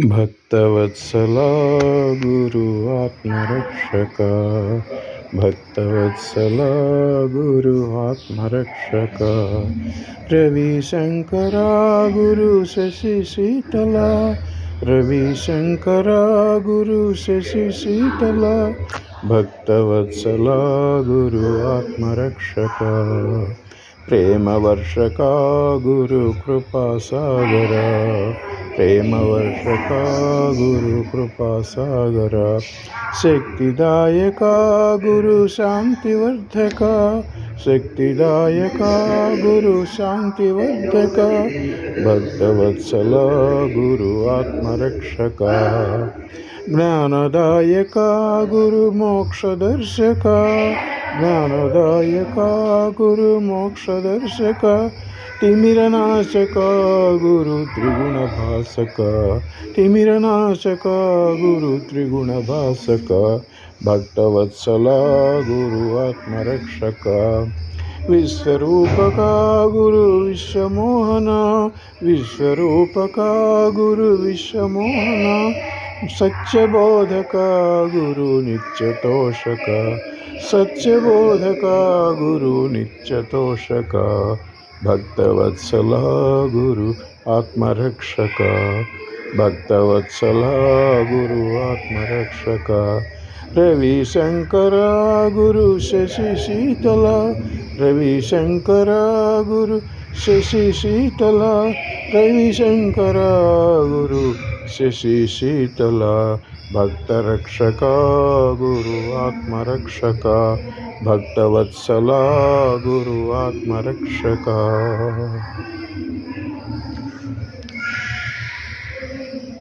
भक्तवत्सला गुरु आत्मरक्षका। भक्तवत्सला गुरु आत्मरक्षका। रविशङ्करा गुरु शशिशीतला रविशङ्करा गुरु शशिशीतला भक्तवत्सला गुरु आत्मरक्षका। प्रेमवर्षका गुरुकृपासागरा प्रेमवर्षका गुरुकृपासागरा शक्तिदायका गुरुशान्तिवर्धका शक्तिदायका गुरुशान्तिवर्धका भक्तवत्सला गुरु आत्मरक्षका। ज्ञानदायका गुरु गुरुमोक्षदर्शका ज्ञानदायका गुरु गुरुमोक्षदर्शका तिमिरनाशका, गुरु त्रिगुणभासका तिमिरनाशका, गुरु त्रिगुणभासका भक्तवत्सला, गुरु आत्मरक्षका। विश्वरूपका, गुरु विश्वमोहना। विश्वरूपका, गुरु विश्वमोहना। सत्यबोधका गुरु नित्यतोषका। सत्यबोधका गुरु नित्यतोषका। ಭಕ್ತವತ್ಸಲ ಗುರು ಆತ್ಮರಕ್ಷಕ ಭಕ್ತವತ್ಸಲ ಗುರು ಆತ್ಮರಕ್ಷಕ ರವಿಶಂಕರ ಗುರು ಶಶಿ ಶೀತಲ ರವಿಶಂಕರ ಗುರು ಶಶಿ ಶೀತಲ ರವಿಶಂಕರ ಗುರು ಶಶಿ ಶೀತಲ ಭಕ್ತರಕ್ಷಕ ಗುರು ಆತ್ಮರಕ್ಷಕ भक्तवत्सला गुरु आत्मरक्षका